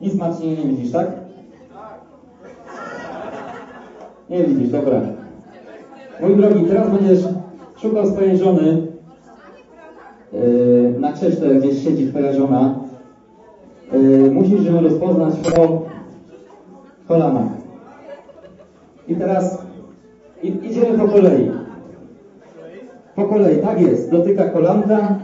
Nic Marcinie nie widzisz, tak? Nie widzisz, dobra. Mój drogi, teraz będziesz szukał swojej żony yy, na krześle, gdzieś siedzi twoja żona. Yy, musisz ją rozpoznać po kolanach. I teraz idziemy po kolei. Po kolei, tak jest. Dotyka kolanka.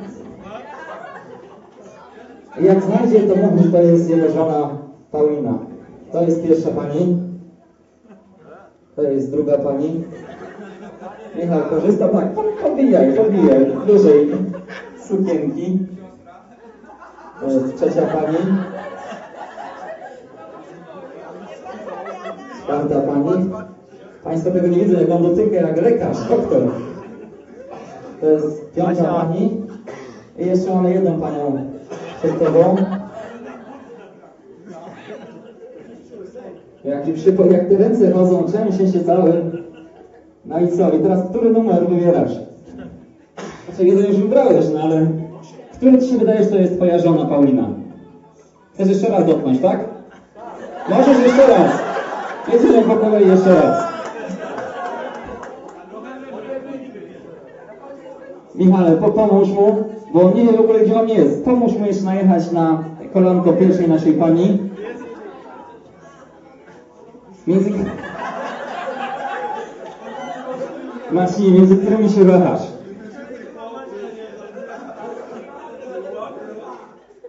Jak znajdzie, to mówi, że to jest jego żona Paulina. To jest pierwsza pani. To jest druga pani. Michał korzysta, tak, po- pobijaj, pobijaj, dłużej sukienki. To jest trzecia pani. Czwarta pani. Państwo tego nie widzą, jak on dotyka jak lekarz, doktor. To jest piąta pani. I jeszcze mamy jedną panią przed tobą. Jak, przypo, jak te ręce chodzą, trzęsie się cały. No i co? I teraz który numer wybierasz? Znaczy jeden już wybrałeś, no ale... Który ci się wydaje, że to jest twoja żona Paulina? Chcesz jeszcze raz dotknąć, tak? Możesz jeszcze raz. Jedziemy po kolei jeszcze raz. Michale, po, pomóż mu, bo on nie wie w ogóle gdzie on jest. Pomóż mu jeszcze najechać na kolanko pierwszej naszej pani. Między... Marcinie, między którymi się wahasz?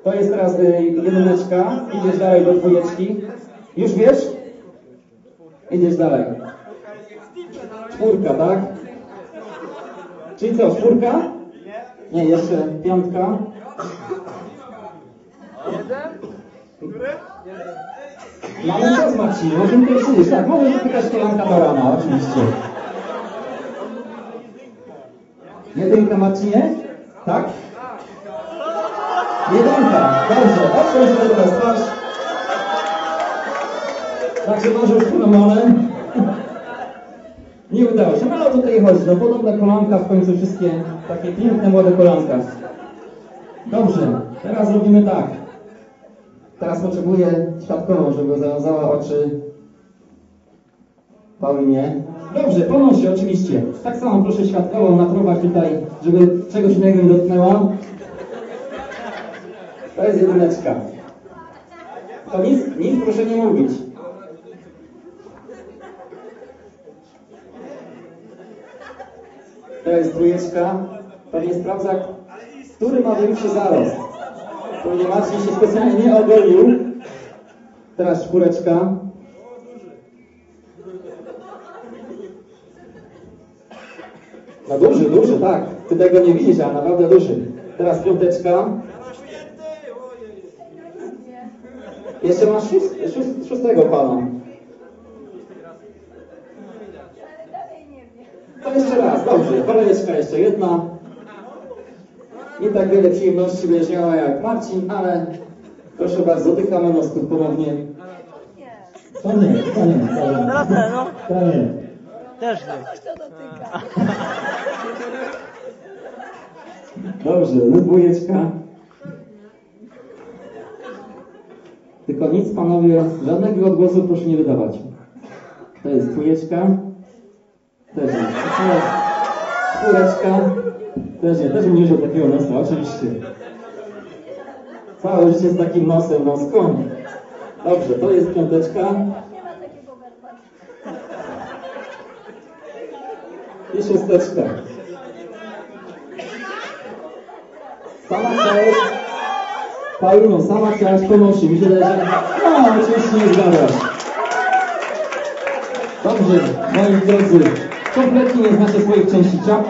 To jest teraz y, jedyneczka. Idziesz dalej do dwójeczki. Już wiesz? Idziesz dalej. Czwórka, tak? Czyli co, czwórka? Nie, jeszcze piątka. Mamy czas, Marcin, możemy tutaj siedzieć. Tak, możesz dotykać kolanka do rana, oczywiście. Jedynka, Marcinie? Tak? Jedynka, dobrze. Otwórz sobie teraz twarz. Także może już promole. Nie udało się, no ale tutaj chodzi? No podobna kolanka, w końcu wszystkie takie piękne, młode kolanka. Dobrze, teraz robimy tak. Teraz potrzebuję świadkową, żeby zawiązała oczy Paulinie. Dobrze, pomóż się oczywiście. Tak samo proszę świadkową natruwać tutaj, żeby czegoś innego nie dotknęła. To jest jedyneczka. To nic, nic proszę nie mówić. To jest trójeczka. Pewnie sprawdza, który ma większy zarost. Marcin się specjalnie nie ogolił. Teraz czwóreczka. No duży, duży, tak. Ty tego nie widzisz, ale naprawdę duży. Teraz piąteczka. Jeszcze masz szóst, szóstego pana. To jeszcze raz, dobrze. Kolejeczka jeszcze jedna. Nie tak wiele przyjemności będziesz miała jak Marcin, ale proszę bardzo, dotykamy nosku ponownie. To nie, to nie, to nie. Teraz ten, no. To nie. Też nie. Dobrze, no dwójeczka. Tylko nic panowie, żadnego odgłosu proszę nie wydawać. To jest dwójeczka. Nie. Czwóreczka. Też nie, też nie wziął takiego nosa, oczywiście. Całe życie z takim nosem, no skąd? Dobrze, to jest piąteczka. I szósteczka. Sama chciałeś... Paulino, sama chciałaś pomóc mi się wydaje, że... No, oczywiście nie zgadzasz. Dobrze, moi drodzy, kompletnie nie znacie swoich części ciała.